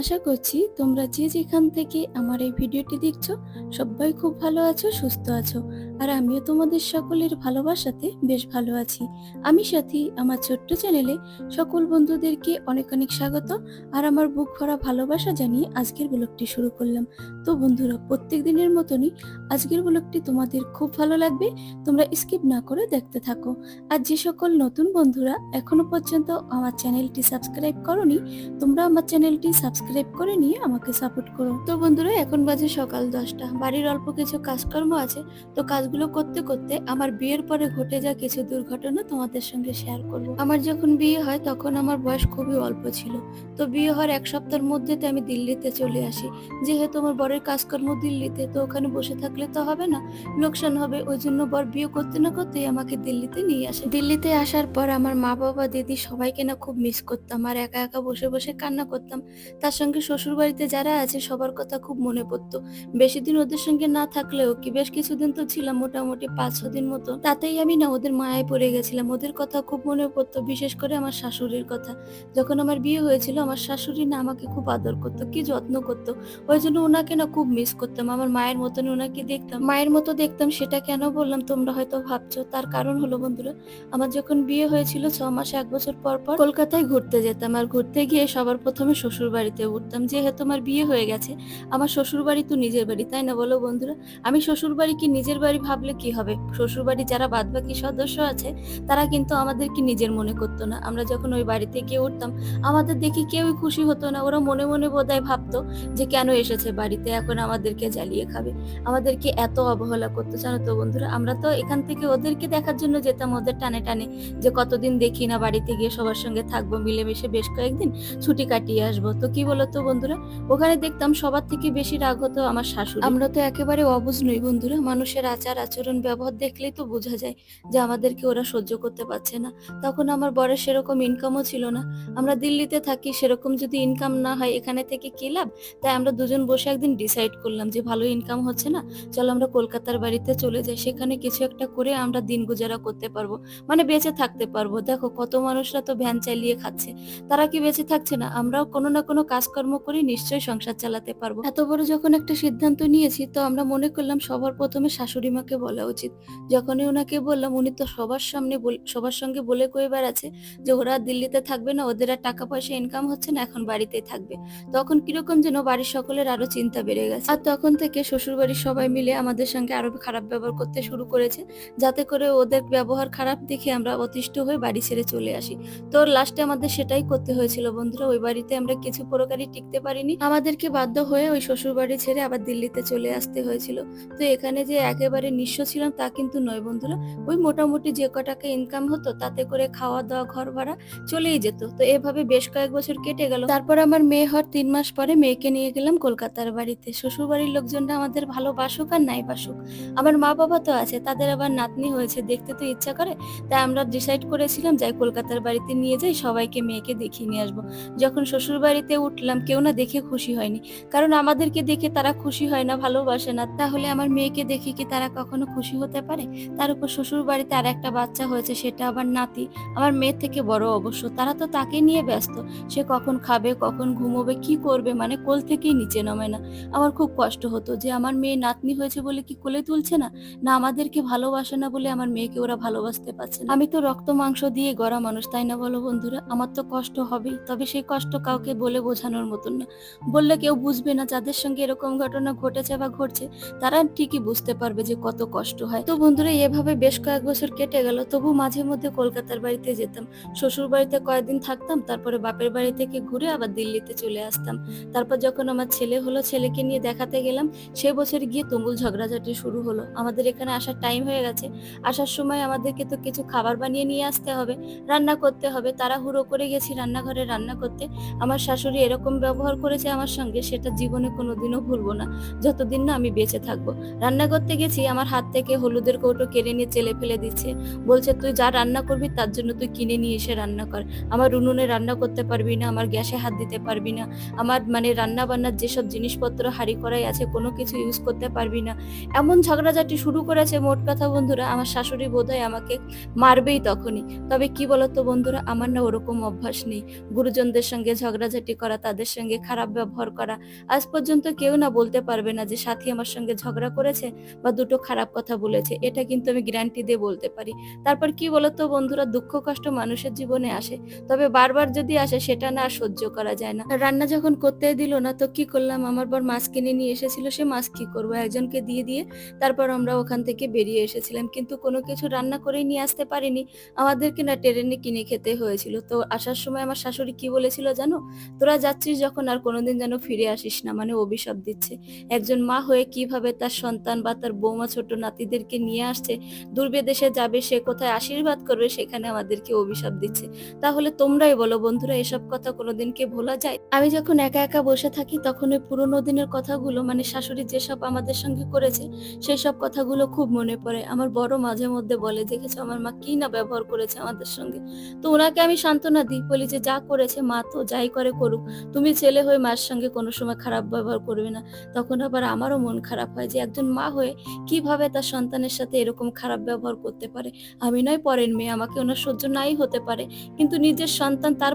আশা করছি তোমরা যে যেখান থেকে আমার এই ভিডিওটি দেখছ, সবাই খুব ভালো আছো, সুস্থ আছো। আর আমিও তোমাদের সকলের ভালোবাসাতে বেশ ভালো আছি। আমি সাথী, আমার ছোট্ট চ্যানেলে সকল বন্ধুদেরকে অনেক অনেক স্বাগত। আর আমার বুক ভরা ভালোবাসা জানিয়ে আজকের ব্লগটি শুরু করলাম। তো বন্ধুরা, প্রত্যেক দিনের মতনই আজকের ব্লগটি তোমাদের খুব ভালো লাগবে। তোমরা স্কিপ না করে দেখতে থাকো। আর যে সকল নতুন বন্ধুরা এখনও পর্যন্ত আমার চ্যানেলটি সাবস্ক্রাইব করনি, তোমরা আমার চ্যানেলটি সাবস্ক্রাইব করে নিয়ে আমাকে সাপোর্ট করো। তো বন্ধুরা, এখন বাজে সকাল দশটা। বাড়ির অল্প কিছু কাজকর্ম আছে, তো কাজগুলো করতে করতে আমার বিয়ের পরে ঘটে যা কিছু দুর্ঘটনা তোমাদের সঙ্গে শেয়ার করব। আমার যখন বিয়ে হয়, তখন আমার বয়স খুবই অল্প ছিল। তো বিয়ে হওয়ার এক সপ্তাহের মধ্যে তো আমি দিল্লিতে চলে আসি। যেহেতু আমার বরের কাজকর্ম দিল্লিতে, তো ওখানে বসে থাকলে তো হবে না। লোকসান হবে, ওই জন্য বর বিয়ে করতে না করতেই আমাকে দিল্লিতে নিয়ে আসে। দিল্লিতে আসার পর আমার মা, বাবা, দিদি সবাইকে না খুব মিস করতাম। আর একা একা বসে বসে কান্না করতাম। তার সঙ্গে শ্বশুর বাড়িতে যারা আছে, সবার কথা খুব মনে পড়তো। বেশি দিন ওদের সঙ্গে না থাকলেও কি, বেশ কিছুদিন তো ছিলাম, মোটামুটি পাঁচ ছ দিন মতো। তাতেই আমি না, ওদের মায়ায় পড়ে গেছিলাম। ওদের কথা খুব মনে পড়তো, বিশেষ করে আমার শাশুড়ির কথা। যখন আমার বিয়ে হয়েছিল, আমার শাশুড়ি না আমাকে খুব আদর করতো, কি যত্ন করতো। ওই জন্য ওনাকে না খুব মিস করতাম। আমার মায়ের মতন ওনাকে দেখতাম। মায়ের মতো দেখতাম সেটা কেন বললাম, তোমরা হয়তো ভাবছ। তার কারণ হলো, বন্ধুরা, আমার যখন বিয়ে হয়েছিল ছ মাস, এক বছর পর পর কলকাতায় ঘুরতে যেতাম। আর ঘুরতে গিয়ে সবার প্রথমে শ্বশুর বাড়িতে উঠতাম, যেহেতু আমার বিয়ে হয়ে গেছে, আমার শ্বশুর বাড়ি তো নিজের বাড়ি, তাই না বলো বন্ধুরা? আমি শ্বশুর বাড়ি কি নিজের বাড়ি ভাবলে কি হবে? শ্বশুর বাড়ি যারা বাদবাকি সদস্য আছে, তারা কিন্তু আমাদেরকে নিজের মনে করতো না। আমরা যখন ওই বাড়িতে গিয়ে উঠতাম, আমাদের দেখে কেউই খুশি হতো না। ওরা মনে মনে বোধহয় ভাবতো যে কেন এসেছে বাড়িতে, এখন আমাদেরকে জ্বালিয়ে খাবে। আমাদেরকে এত অবহেলা করতো, জানো তো বন্ধুরা? আমরা তো এখান থেকে ওদেরকে দেখার জন্য যেতাম ওদের টানে টানে, যে কতদিন দেখি না বাড়িতে গিয়ে সবার সঙ্গে থাকব, মিলেমিশে বেশ কয়েকদিন ছুটি কাটিয়ে আসব। তো কি বলতো বন্ধুরা? ওখানে দেখতাম সবার থেকে বেশি রাগ হতো আমার শাশুড়ি। আমরা তো একেবারে অবুঝ নই বন্ধুরা। মানুষের আচার আচরণ, ব্যবহার দেখলেই তো বোঝা যায় যে আমাদেরকে ওরা সহ্য করতে পারছে না। তখন আমার বরের সেরকম ইনকামও ছিল না। আমরা দিল্লিতে থাকি, সেরকম যদি ইনকাম না হয় এখানে থেকে কি লাভ? তাই আমরা দুজন বসে একদিন ডিসাইড করলাম যে ভালো ইনকাম হচ্ছে না, চলো আমরা কলকাতার বাড়িতে চলে যাই। সেখানে কিছু একটা করে আমরা দিন গুজারা করতে পারব। মানে বেঁচে থাকতে পারব। দেখো কত মানুষরা তো ভ্যান চালিয়ে খাচ্ছে। তারা কি বেঁচে থাকছে না? আমরাও কোনো না কোনো কাজকর্ম করে নিশ্চয়ই সংসার চালাতে পারব। এত বড় যখন একটা সিদ্ধান্ত নিয়েছি, তো আমরা মনে করলাম সবার প্রথমে শাশুড়ি মাকে বলা উচিত। যখনই ওনাকে বললাম, উনি তো সবার সামনে সবার সঙ্গে বলে কয়ে বেড়াচ্ছে যে ওরা দিল্লিতে থাকবে না, ওদের আর টাকা পয়সা ইনকাম হচ্ছে না, এখন বাড়িতেই থাকবে। তখন কীরকম যেন বাড়ির সকলের আরও চিন্তা বেড়ে গেছে। আর তখন থেকে শ্বশুর বাড়ির সবাই মিলে আমাদের সঙ্গে আরও খারাপ ব্যবহার করতে শুরু করেছে, যাতে করে ওদের ব্যবহার খারাপ দেখে আমরা অতিষ্ঠ হয়ে বাড়ি ছেড়ে চলে আসি। তো লাস্টে আমাদের সেটাই করতে হয়েছিল বন্ধুরা, ওই বাড়িতে আমরা কিছু প্রকারই টিকতে পারিনি। আমাদেরকে বাধ্য হয়ে ওই শ্বশুর বাড়ি ছেড়ে আবার দিল্লিতে চলে আসতে হয়েছিল। তো এখানে যে একেবারে নিঃস্ব ছিলাম তা কিন্তু নয় বন্ধুরা। ওই মোটামুটি যে কটাকা ইনকাম হতো, তাতে করে খাওয়া দাওয়া, ঘর ভাড়া চলেই যেত। তো এভাবে বেশ কয়েক বছর কেটে গেল। তারপর আমার মেয়ে হওয়ার তিন মাস পরে মেয়েকে নিয়ে গেলাম কলকাতার বাড়িতে। শ্বশুর বাড়ির লোকজনরা আমাদের ভালোবাসুক আর নাই বাসুক আমার মা বাবা তো আছে, তাদের আবার নাতনি হয়েছে, দেখতে তো ইচ্ছা করে। তাই আমরা ডিসাইড করেছিলাম, যাই কলকাতার বাড়িতে নিয়ে যাই, সবাইকে মেয়েকে দেখিয়ে নিয়ে আসব। যখন শ্বশুর বাড়িতে উঠলাম, কেউ না দেখে খুশি হয়নি। কারণ আমাদেরকে দেখে তারা খুশি হয় না, ভালোবাসে না। তাহলে আমার মেয়েকে দেখে কি তারা কখনো খুশি হতে পারে? তার উপর শ্বশুর বাড়িতে আর একটা বাচ্চা হয়েছে, সেটা আবার নাতি। আমার মেয়ের থেকে বড় অবশ্য, তারা তো তাকে নিয়ে ব্যস্ত। সে কখন খাবে, কখন ঘুমোবে, কি করবে মানে কোল থেকেই নিচে নামে না। আমার খুব কষ্ট হতো যে আমার মেয়ে নাতনি হয়েছে বলে কি কোলে তুলছে না? না আমাদেরকে ভালোবাসে না বলে আমার মেয়েকে ওরা ভালোবাসতে পারছে না। আমি তো রক্ত মাংস দিয়ে গড়া মানুষ, তাই না বলো বন্ধুরা? আমার তো কষ্ট হবেই। তবে সেই কষ্ট কাউকে বলে বোঝানোর মতন না। বললে কেউ বুঝবে না যাদের সঙ্গে এরকম ঘটনা ঘটেছে বা ঘটছে, তারা ঠিকই বুঝতে পারবে যে কত কষ্ট হয়। তো বন্ধুরা, এভাবে বেশ কয়েক বছর কেটে গেল, তবু মাঝে মধ্যে কলকাতার বাড়িতে যেতাম। শ্বশুর বাড়িতে কয়েকদিন থাকতাম, তারপরে বাপের বাড়ি থেকে ঘুরে আবার দিল্লিতে চলে আসতাম। তারপর যখন আমার ছেলে হলো, ছেলেকে নিয়ে দেখাতে গেলাম, সে বছর গিয়ে তুমুল ঝগড়াঝাটি শুরু হলো। আমাদের এখানে আসার টাইম হয়ে গেছে। আসার সময় আমাদেরকে তো কিছু খাবার বানিয়ে নিয়ে আসতে হবে, রান্না করতে হবে। তারা হুড়ো করে গেছি রান্নাঘরে রান্না করতে। আমার শাশুড়ি এরকম যেরকম ব্যবহার করেছে আমার সঙ্গে, সেটা জীবনে কোনোদিনও ভুলবো না। যতদিন না আমি বেঁচে থাকব। রান্না করতে গেছি, আমার হাত থেকে হলুদের কৌটো কেড়ে নিয়ে চেলে ফেলে দিচ্ছে। বলছে, তুই যা রান্না করবি, তার জন্য তুই কিনে নিয়ে এসে রান্না কর। আমার উনুনে রান্না করতে পারবি না, আমার গ্যাসে হাত দিতে পারবি না। আমার মানে রান্না বান্নার যেসব জিনিসপত্র, হাঁড়ি করাই আছে, কোনো কিছু ইউজ করতে পারবি না। এমন ঝগড়াঝাটি শুরু করেছে, মোট কথা বন্ধুরা, আমার শাশুড়ি বোধহয় আমাকে মারবেই তখনই। তবে কি বলতো বন্ধুরা, আমার না ওরকম অভ্যাস নেই। গুরুজনদের সঙ্গে ঝগড়াঝাটি করা তাদের সঙ্গে খারাপ ব্যবহার করা। আজ পর্যন্ত কেউ না বলতে পারবে না যে সাথী আমার সঙ্গে ঝগড়া করেছে বা দুটো খারাপ কথা বলেছে। এটা কিন্তু আমি গ্যারান্টি দিয়ে বলতে পারি। তারপর কি বলতো বন্ধুরা, দুঃখ কষ্ট মানুষের জীবনে আসে। তবে বারবার যদি আসে, সেটা না সহ্য করা যায় না। রান্না যখন করতে দিল না, তো কি করলাম? আমার বর মাছ কিনে নিয়ে এসেছিল, সে মাছ কি করব? একজনকে দিয়ে দিয়ে তারপর আমরা ওখান থেকে বেরিয়ে এসেছিলাম। কিন্তু কোনো কিছু রান্না করেই নিয়ে আসতে পারিনি। আমাদেরকে না ট্রেনে কিনে খেতে হয়েছিল। তো আসার সময় আমার শাশুড়ি কি বলেছিল জানো? তোরা যাচ্ছিস যখন আর কোনোদিন যেন ফিরে আসিস না মানে অভিশাপ দিচ্ছে। একজন মা হয়ে কীভাবে তার সন্তান বা তার বৌমা ছোট নাতিদেরকে নিয়ে আসছে দূরবিদেশে যাবে, সে কোথায় আশীর্বাদ করবে, সেখানে আমাদেরকে অভিশাপ দিচ্ছে। তাহলে তোমরাই বলো বন্ধুরা, এসব কথা কোনোদিন কি ভোলা যায়? আমি যখন একা একা বসে থাকি, তখন ওই পুরোনো দিনের কথাগুলো মানে শাশুড়ি যেসব আমাদের সঙ্গে করেছে সেই সব কথাগুলো খুব মনে পড়ে। আমার বড় মাঝে মধ্যে বলে, দেখেছ আমার মা কি না ব্যবহার করেছে আমাদের সঙ্গে? তো ওনাকে আমি সান্ত্বনা দিই, বলি যে যা করেছে মা তো যাই করে করুক। তুমি ছেলে হয়ে মার সঙ্গে কোনো সময় খারাপ ব্যবহার করবে না। তখন আবার আমারও মন খারাপ হয় যে একজন মা হয়ে কীভাবে তার সন্তানের সাথে এরকম খারাপ ব্যবহার করতে পারে। আমি নয় পরের মেয়ে, আমাকে ওনার সহ্য নাই হতে পারে। কিন্তু নিজের সন্তান তার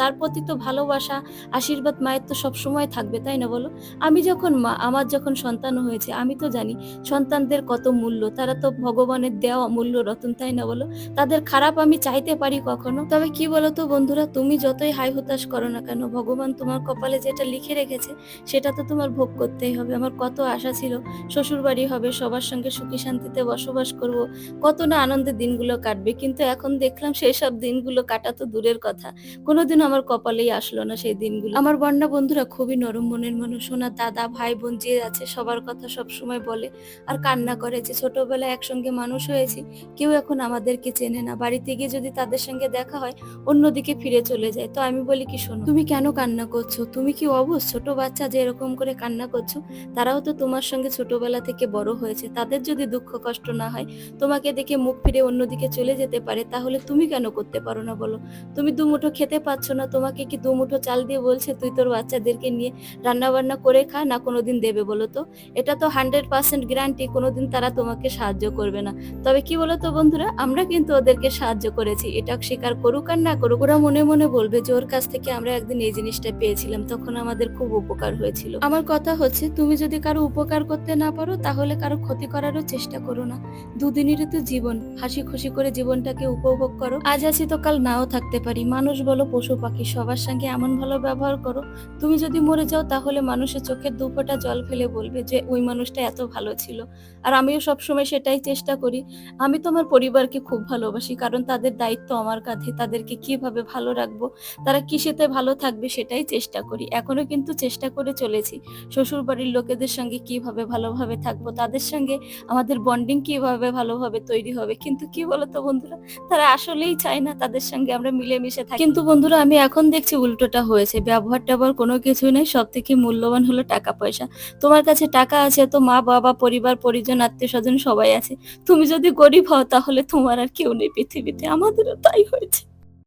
তার প্রতি তো ভালোবাসা, আশীর্বাদ, মায়ের তো সবসময় থাকবে, তাই না বলো? আমি যখন মা, আমার যখন সন্তান হয়েছে, আমি তো জানি সন্তানদের কত মূল্য, তারা তো ভগবানের দেওয়া মূল্য রতন, তাই না বলো? তাদের খারাপ আমি চাইতে পারি কখনো। তবে কি বলো তো বন্ধুরা, তুমি যতই হাই হতাশ করো না কেন, ভগবান তোমার কপালে যেটা লিখে রেখেছে, সেটা তো তোমার ভোগ করতেই হবে। আমার কত আশা ছিল শ্বশুর বাড়ি হবে, সবার সঙ্গে সুখী শান্তিতে বসবাস করব। কত না আনন্দের দিনগুলো কাটবে, কিন্তু এখন দেখলাম সেই সব দিনগুলো কাটা তো দূরের কথা। কোনোদিন আমার কপালেই আসলো না সেই দিনগুলো। আমার বন্যা বন্ধুরা খুবই নরম মনের মানুষ। ওনার দাদা, ভাই, বোন যে আছে, সবার কথা সব সময় বলে আর কান্না করে যে ছোটবেলায় একসঙ্গে মানুষ হয়েছি, কেউ এখন আমাদেরকে চেনে না। বাড়িতে গিয়ে যদি তাদের সঙ্গে দেখা হয়, অন্যদিকে ফিরে চলে যায়। তো আমি বলি কি, শোনো, তুমি কেন কান্না করছ? তুমি কি অবশ ছোট বাচ্চা যে এরকম করে কান্না করছ, তারাও তো তোমার সঙ্গে ছোটবেলা থেকে বড় হয়েছে। তাদের যদি দুঃখ কষ্ট না হয়, তোমাকে দেখে মুখ ফিরে অন্যদিকে চলে যেতে পারে, তাহলে তুমি কেন করতে পারো না বলো? তুমি দুমুঠো খেতে পাচ্ছ না, তোমাকে কি দুমুঠো চাল দিয়ে বলছে, তুই তোর বাচ্চাদেরকে নিয়ে রান্না বান্না করে খা, না কোনোদিন দেবে বলো তো? এটা তো হান্ড্রেড পার্সেন্ট গ্যারান্টি কোনোদিন তারা তোমাকে সাহায্য করবে না। তবে কি বলো তো বন্ধুরা, আমরা কিন্তু ওদেরকে সাহায্য করেছি। এটা স্বীকার করুক আর না করুক, ওরা মনে মনে বলবে যে, ওর কাছ থেকে আমরা একদিন এই জিনিসটা পেয়েছিলাম, তখন আমাদের খুব উপকার হয়েছিল। আমার কথা হচ্ছে, তুমি যদি কারও উপকার করতে না পারো, তাহলে কারও ক্ষতি করারও চেষ্টা করো না। দুদিনেরই তো জীবন। হাসি খুশি করে জীবনটাকে উপভোগ করো। আজ আছি তো কাল নাও থাকতে পারি। মানুষ বলো, পশু পাখি, সবার সঙ্গে এমন ভালো ব্যবহার করো। তুমি যদি মরে যাও, তাহলে মানুষের চোখের দু ফোঁটা জল ফেলে বলবে যে, ওই মানুষটা এত ভালো ছিল। আর আমিও সবসময় সেটাই চেষ্টা করি। আমি তোমার পরিবারকে খুব ভালোবাসি, কারণ তাদের দায়িত্ব আমার কাঁধে। তাদেরকে কীভাবে ভালো রাখব? তারা কিসেতে ভালো থাকবে সেটাই চেষ্টা করি। এখনও কিন্তু চেষ্টা করে চলেছি। শ্বশুর বাড়ির লোকেদের সঙ্গে কীভাবে ভালোভাবে থাকব, তাদের সঙ্গে আমাদের বন্ডিং কীভাবে ভালোভাবে তৈরি হবে? কিন্তু কি বলতো বন্ধুরা, তারা আসলেই চায় না তাদের সঙ্গে আমরা মিলেমিশে থাকি। কিন্তু বন্ধুরা, আমি এখন দেখছি উল্টোটা হয়েছে। ব্যবহার ট্যাবহার কোনো কিছুই নেই সব থেকে মূল্যবান হলো টাকা পয়সা। তোমার কাছে টাকা আছে, তো মা, বাবা, পরিবার, পরিজন, আত্মীয় স্বজন সবাই আছে। তুমি যদি গরিব হও, তাহলে তোমার আর কেউ নেই পৃথিবীতে। আমাদেরও তাই হয়েছে।